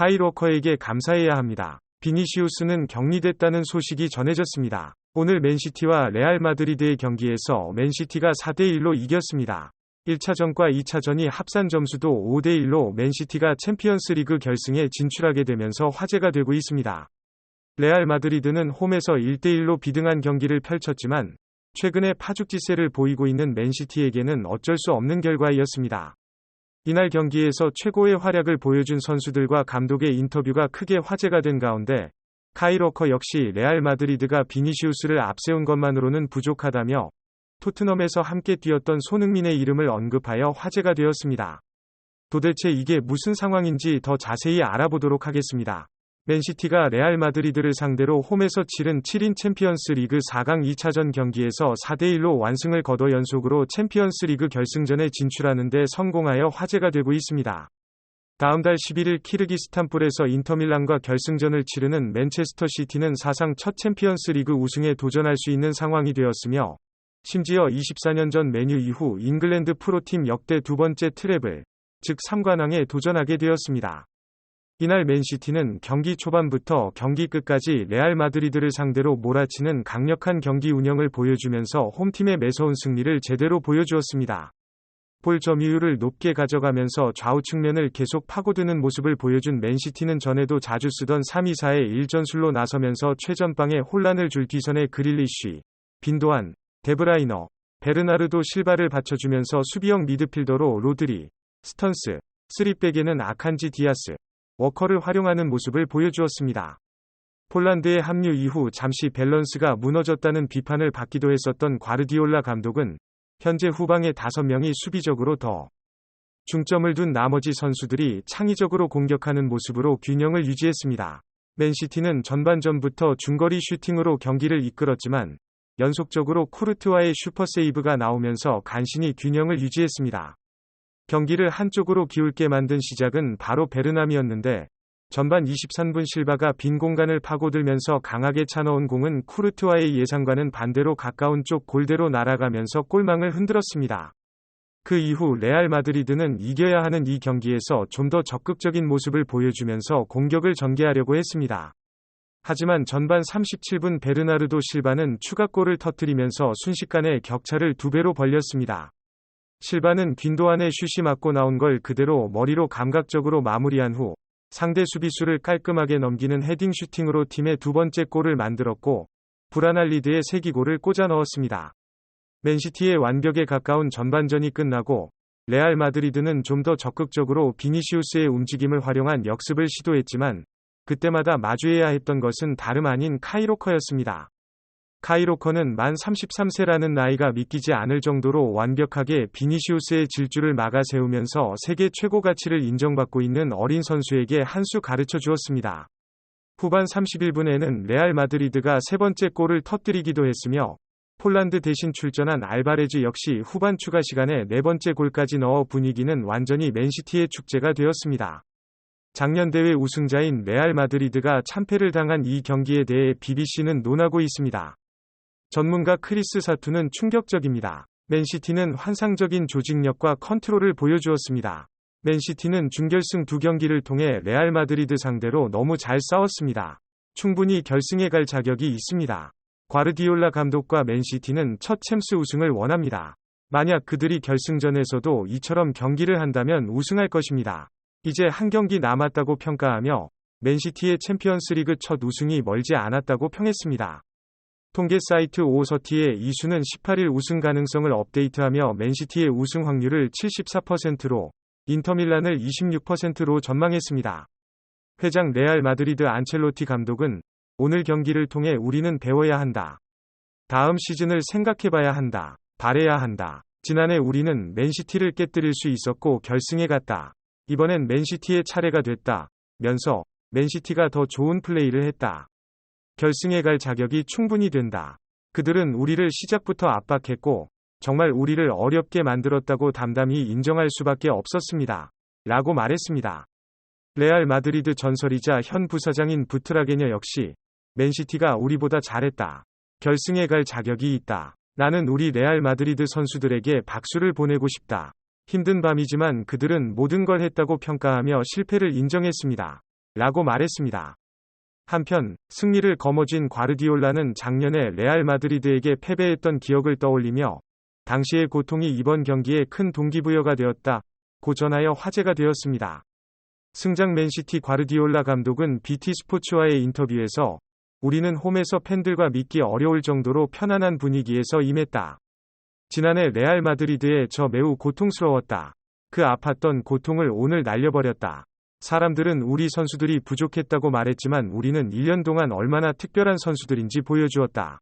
카이로커에게 감사해야 합니다. 비니시우스는 격리됐다는 소식이 전해졌습니다. 오늘 맨시티와 레알 마드리드의 경기에서 맨시티가 4대1로 이겼습니다. 1차전과 2차전이 합산 점수도 5대1로 맨시티가 챔피언스 리그 결승에 진출하게 되면서 화제가 되고 있습니다. 레알 마드리드는 홈에서 1대1로 비등한 경기를 펼쳤지만 최근에 파죽지세를 보이고 있는 맨시티에게는 어쩔 수 없는 결과이었습니다. 이날 경기에서 최고의 활약을 보여준 선수들과 감독의 인터뷰가 크게 화제가 된 가운데 카이로커 역시 레알 마드리드가 비니시우스를 앞세운 것만으로는 부족하다며 토트넘에서 함께 뛰었던 손흥민의 이름을 언급하여 화제가 되었습니다. 도대체 이게 무슨 상황인지 더 자세히 알아보도록 하겠습니다. 맨시티가 레알 마드리드를 상대로 홈에서 치른 7인 챔피언스 리그 4강 2차전 경기에서 4대1로 완승을 거둬 연속으로 챔피언스 리그 결승전에 진출하는 데 성공하여 화제가 되고 있습니다. 다음 달 11일 키르기스탄불에서 인터밀란과 결승전을 치르는 맨체스터 시티는 사상 첫 챔피언스 리그 우승에 도전할 수 있는 상황이 되었으며 심지어 24년 전 메뉴 이후 잉글랜드 프로팀 역대 두 번째 트래블, 즉 3관왕에 도전하게 되었습니다. 이날 맨시티는 경기 초반부터 경기 끝까지 레알 마드리드를 상대로 몰아치는 강력한 경기 운영을 보여주면서 홈팀의 매서운 승리를 제대로 보여주었습니다. 볼 점유율을 높게 가져가면서 좌우 측면을 계속 파고드는 모습을 보여준 맨시티는 전에도 자주 쓰던 3-2-4의 1전술로 나서면서 최전방에 혼란을 줄 뒤선의 그릴리쉬, 빈도안, 데브라이너, 베르나르도 실바를 받쳐주면서 수비형 미드필더로 로드리, 스턴스, 쓰리백에는 아칸지 디아스, 워커를 활용하는 모습을 보여주었습니다. 폴란드의 합류 이후 잠시 밸런스가 무너졌다는 비판을 받기도 했었던 과르디올라 감독은 현재 후방의 5명이 수비적으로 더 중점을 둔 나머지 선수들이 창의적으로 공격하는 모습으로 균형을 유지했습니다. 맨시티는 전반전부터 중거리 슈팅으로 경기를 이끌었지만 연속적으로 쿠르트와의 슈퍼세이브가 나오면서 간신히 균형을 유지했습니다. 경기를 한쪽으로 기울게 만든 시작은 바로 베르남이었는데 전반 23분 실바가 빈 공간을 파고들면서 강하게 차넣은 공은 쿠르트와의 예상과는 반대로 가까운 쪽 골대로 날아가면서 골망을 흔들었습니다. 그 이후 레알 마드리드는 이겨야 하는 이 경기에서 좀 더 적극적인 모습을 보여주면서 공격을 전개하려고 했습니다. 하지만 전반 37분 베르나르도 실바는 추가골을 터뜨리면서 순식간에 격차를 두 배로 벌렸습니다. 실바는 빈도안의 슛이 맞고 나온 걸 그대로 머리로 감각적으로 마무리한 후 상대 수비수를 깔끔하게 넘기는 헤딩 슈팅으로 팀의 두 번째 골을 만들었고 브라날리드의 세기골을 꽂아 넣었습니다. 맨시티의 완벽에 가까운 전반전이 끝나고 레알 마드리드는 좀 더 적극적으로 비니시우스의 움직임을 활용한 역습을 시도했지만 그때마다 마주해야 했던 것은 다름 아닌 카이로커였습니다. 카이로커는 만 33세라는 나이가 믿기지 않을 정도로 완벽하게 비니시우스의 질주를 막아 세우면서 세계 최고 가치를 인정받고 있는 어린 선수에게 한 수 가르쳐 주었습니다. 후반 31분에는 레알 마드리드가 세 번째 골을 터뜨리기도 했으며 폴란드 대신 출전한 알바레즈 역시 후반 추가 시간에 네 번째 골까지 넣어 분위기는 완전히 맨시티의 축제가 되었습니다. 작년 대회 우승자인 레알 마드리드가 참패를 당한 이 경기에 대해 BBC는 논하고 있습니다. 전문가 크리스 사투는 충격적입니다. 맨시티는 환상적인 조직력과 컨트롤을 보여주었습니다. 맨시티는 준결승 두 경기를 통해 레알 마드리드 상대로 너무 잘 싸웠습니다. 충분히 결승에 갈 자격이 있습니다. 과르디올라 감독과 맨시티는 첫 챔스 우승을 원합니다. 만약 그들이 결승전에서도 이처럼 경기를 한다면 우승할 것입니다. 이제 한 경기 남았다고 평가하며 맨시티의 챔피언스리그 첫 우승이 멀지 않았다고 평했습니다. 통계 사이트 오서티의 이수는 18일 우승 가능성을 업데이트하며 맨시티의 우승 확률을 74%로 인터밀란을 26%로 전망했습니다. 회장 레알 마드리드 안첼로티 감독은 오늘 경기를 통해 우리는 배워야 한다. 다음 시즌을 생각해봐야 한다. 바래야 한다. 지난해 우리는 맨시티를 깨뜨릴 수 있었고 결승에 갔다. 이번엔 맨시티의 차례가 됐다. 면서 맨시티가 더 좋은 플레이를 했다. 결승에 갈 자격이 충분히 된다. 그들은 우리를 시작부터 압박했고 정말 우리를 어렵게 만들었다고 담담히 인정할 수밖에 없었습니다. 라고 말했습니다. 레알 마드리드 전설이자 현 부사장인 부트라게녀 역시 맨시티가 우리보다 잘했다. 결승에 갈 자격이 있다. 나는 우리 레알 마드리드 선수들에게 박수를 보내고 싶다. 힘든 밤이지만 그들은 모든 걸 했다고 평가하며 실패를 인정했습니다. 라고 말했습니다. 한편 승리를 거머쥔 과르디올라는 작년에 레알 마드리드에게 패배했던 기억을 떠올리며 당시의 고통이 이번 경기에 큰 동기부여가 되었다. 고 전하여 화제가 되었습니다. 승장 맨시티 과르디올라 감독은 BT 스포츠와의 인터뷰에서 우리는 홈에서 팬들과 믿기 어려울 정도로 편안한 분위기에서 임했다. 지난해 레알 마드리드에 저 매우 고통스러웠다. 그 아팠던 고통을 오늘 날려버렸다. 사람들은 우리 선수들이 부족했다고 말했지만 우리는 1년 동안 얼마나 특별한 선수들인지 보여주었다.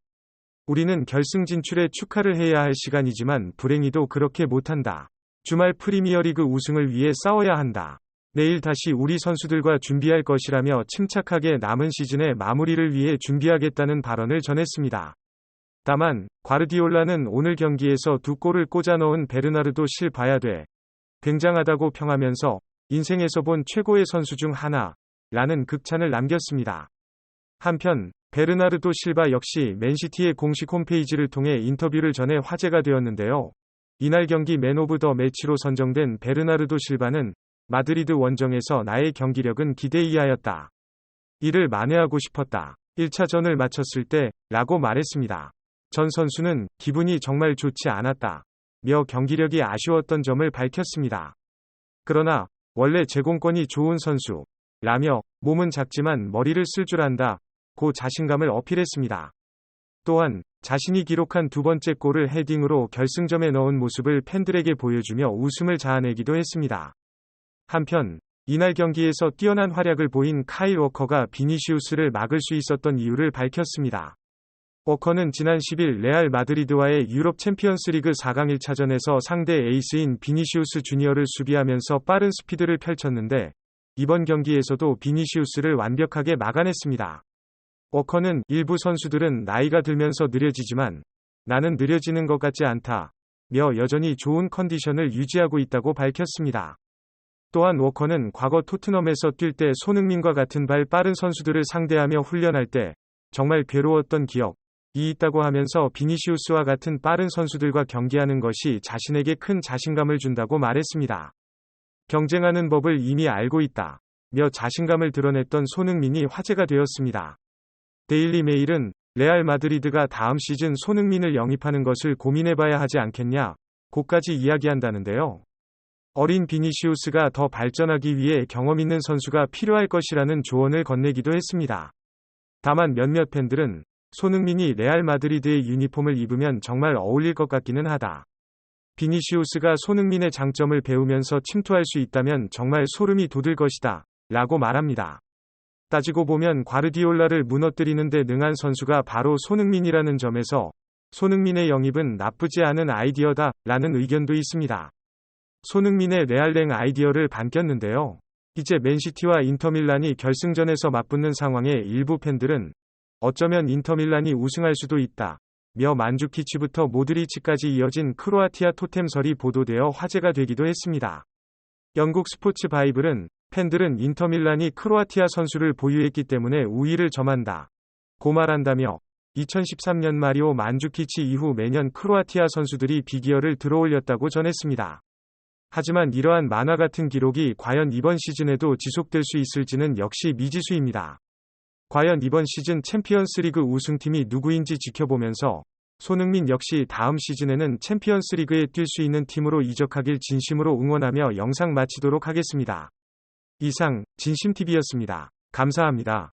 우리는 결승 진출에 축하를 해야 할 시간이지만 불행히도 그렇게 못한다. 주말 프리미어리그 우승을 위해 싸워야 한다. 내일 다시 우리 선수들과 준비할 것이라며 침착하게 남은 시즌의 마무리를 위해 준비하겠다는 발언을 전했습니다. 다만 과르디올라는 오늘 경기에서 두 골을 꽂아 넣은 베르나르도 실봐야 돼. 굉장하다고 평하면서 인생에서 본 최고의 선수 중 하나 라는 극찬을 남겼습니다. 한편 베르나르도 실바 역시 맨시티의 공식 홈페이지를 통해 인터뷰를 전해 화제가 되었는데요. 이날 경기 맨 오브 더 매치로 선정된 베르나르도 실바는 마드리드 원정에서 나의 경기력은 기대 이하였다. 이를 만회하고 싶었다. 1차전을 마쳤을 때 라고 말했습니다. 전 선수는 기분이 정말 좋지 않았다. 며 경기력이 아쉬웠던 점을 밝혔습니다. 그러나 원래 제공권이 좋은 선수. 라며 몸은 작지만 머리를 쓸 줄 안다. 고 자신감을 어필했습니다. 또한 자신이 기록한 두 번째 골을 헤딩으로 결승점에 넣은 모습을 팬들에게 보여주며 웃음을 자아내기도 했습니다. 한편 이날 경기에서 뛰어난 활약을 보인 카일 워커가 비니시우스를 막을 수 있었던 이유를 밝혔습니다. 워커는 지난 10일 레알 마드리드와의 유럽 챔피언스리그 4강 1차전에서 상대 에이스인 비니시우스 주니어를 수비하면서 빠른 스피드를 펼쳤는데 이번 경기에서도 비니시우스를 완벽하게 막아냈습니다. 워커는 일부 선수들은 나이가 들면서 느려지지만 나는 느려지는 것 같지 않다. 며 여전히 좋은 컨디션을 유지하고 있다고 밝혔습니다. 또한 워커는 과거 토트넘에서 뛸 때 손흥민과 같은 발 빠른 선수들을 상대하며 훈련할 때 정말 괴로웠던 기억, 이 있다고 하면서 비니시우스와 같은 빠른 선수들과 경기하는 것이 자신에게 큰 자신감을 준다고 말했습니다. 경쟁하는 법을 이미 알고 있다. 며 자신감을 드러냈던 손흥민이 화제가 되었습니다. 데일리 메일은 레알 마드리드가 다음 시즌 손흥민을 영입하는 것을 고민해봐야 하지 않겠냐, 고까지 이야기한다는데요. 어린 비니시우스가 더 발전하기 위해 경험 있는 선수가 필요할 것이라는 조언을 건네기도 했습니다. 다만 몇몇 팬들은 손흥민이 레알 마드리드의 유니폼을 입으면 정말 어울릴 것 같기는 하다. 비니시우스가 손흥민의 장점을 배우면서 침투할 수 있다면 정말 소름이 돋을 것이다. 라고 말합니다. 따지고 보면 과르디올라를 무너뜨리는 데 능한 선수가 바로 손흥민이라는 점에서 손흥민의 영입은 나쁘지 않은 아이디어다. 라는 의견도 있습니다. 손흥민의 레알랭 아이디어를 반겼는데요. 이제 맨시티와 인터밀란이 결승전에서 맞붙는 상황에 일부 팬들은 어쩌면 인터밀란이 우승할 수도 있다. 며 만주키치부터 모드리치까지 이어진 크로아티아 토템설이 보도되어 화제가 되기도 했습니다. 영국 스포츠 바이블은 팬들은 인터밀란이 크로아티아 선수를 보유했기 때문에 우위를 점한다. 고말한다며 2013년 마리오 만주키치 이후 매년 크로아티아 선수들이 비기어를 들어올렸다고 전했습니다. 하지만 이러한 만화 같은 기록이 과연 이번 시즌에도 지속될 수 있을지는 역시 미지수입니다. 과연 이번 시즌 챔피언스리그 우승팀이 누구인지 지켜보면서 손흥민 역시 다음 시즌에는 챔피언스리그에 뛸 수 있는 팀으로 이적하길 진심으로 응원하며 영상 마치도록 하겠습니다. 이상 진심TV였습니다. 감사합니다.